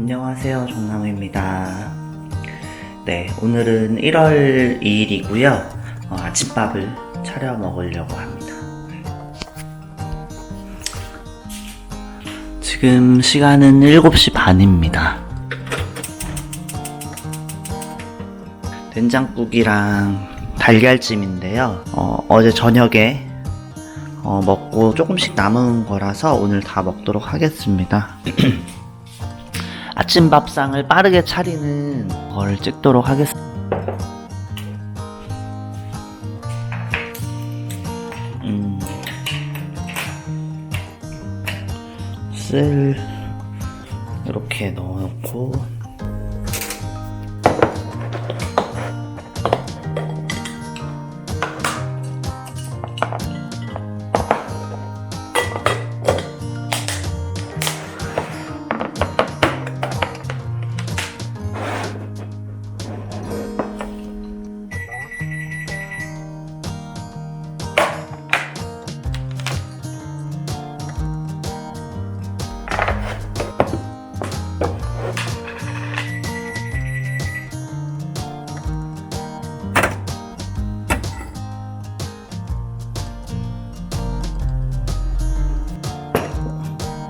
안녕하세요. 정남우입니다. 네, 오늘은 1월 2일이고요. 아침밥을 차려 먹으려고 합니다. 지금 시간은 7시 반입니다. 된장국이랑 달걀찜인데요. 어, 제 저녁에 어, 먹고 조금씩 남은 거라서 오늘 다 먹도록 하겠습니다. 아침 밥상을 빠르게 차리는 걸 찍도록 하겠습니다. 음, 쓸 이렇게 넣어놓고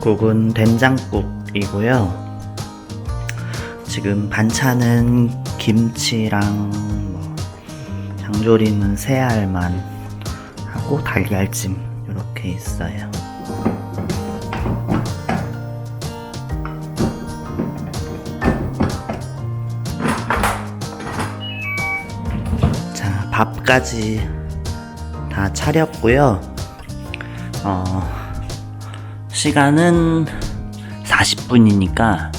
국은 된장국이고요. 지금 반찬은 김치랑 뭐 장조림은 새알만 하고 달걀찜 이렇게 있어요. 자, 밥까지 다 차렸고요. 어, 시간은 40분이니까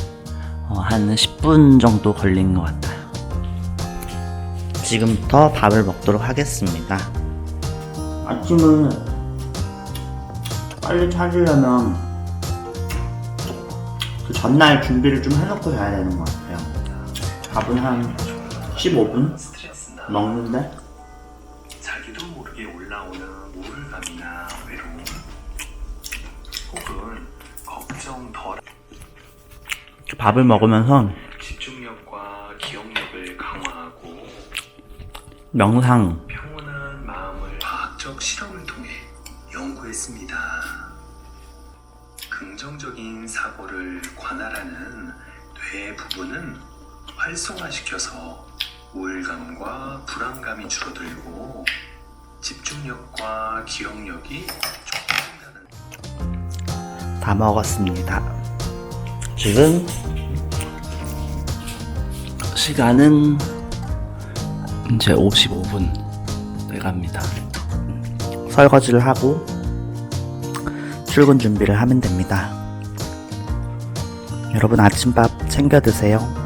어, 한 10분 정도 걸린 것 같아요. 지금부터 밥을 먹도록 하겠습니다. 아침은 빨리 차리려면 그 전날 준비를 좀 해놓고 자야 되는 것 같아요. 밥은 한 15분 스트레스나 먹는데 걱정 덜 밥을 먹으면서 집중력과 기억력을 강화하고 명상 평온한 마음을 과학적 실험을 통해 연구했습니다. 긍정적인 사고를 관할하는 뇌 부분은 활성화시켜서 우울감과 불안감이 줄어들고 집중력과 기억력이 다 먹었습니다. 지금 시간은 이제 55분 돼갑니다. 설거지를 하고 출근 준비를 하면 됩니다. 여러분 아침밥 챙겨 드세요.